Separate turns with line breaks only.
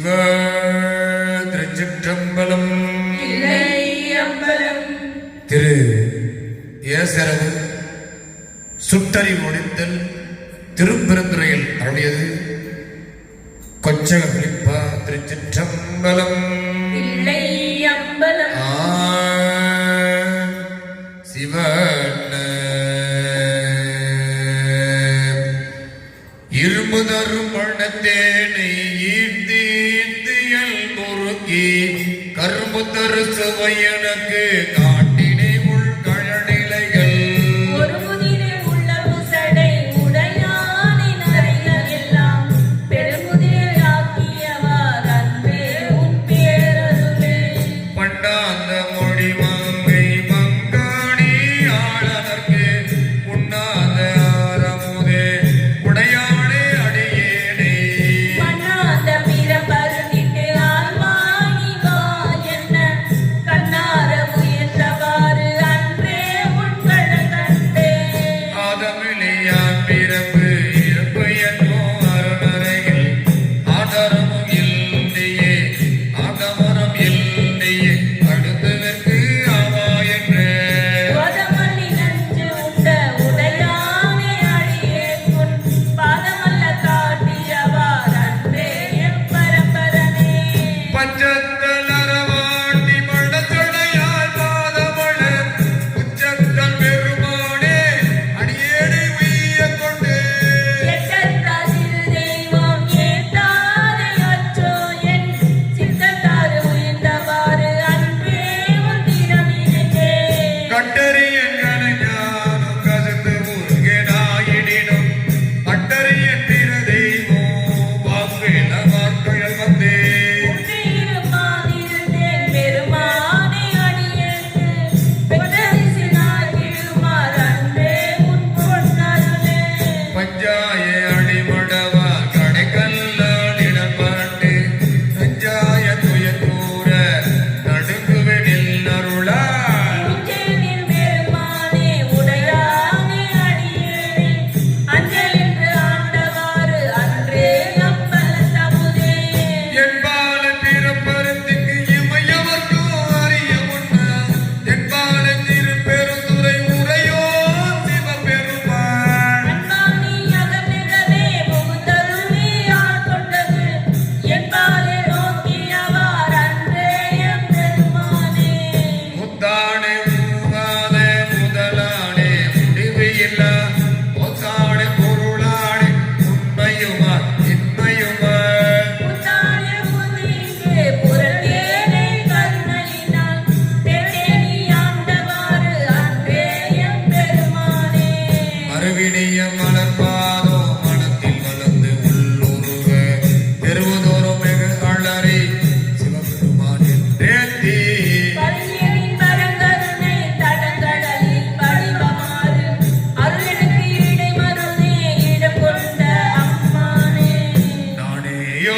சிவ திருச்சிற்றம்பலம் திரு. ஏசரவு. சுட்டறி முடித்தல் திருப்பெருந்துறையில் அருளியது. கொச்சக பிளிப்பா திருச்சிற்றம்பலம் சிவ கரும்பு தரு சுவை எனக்கு Yo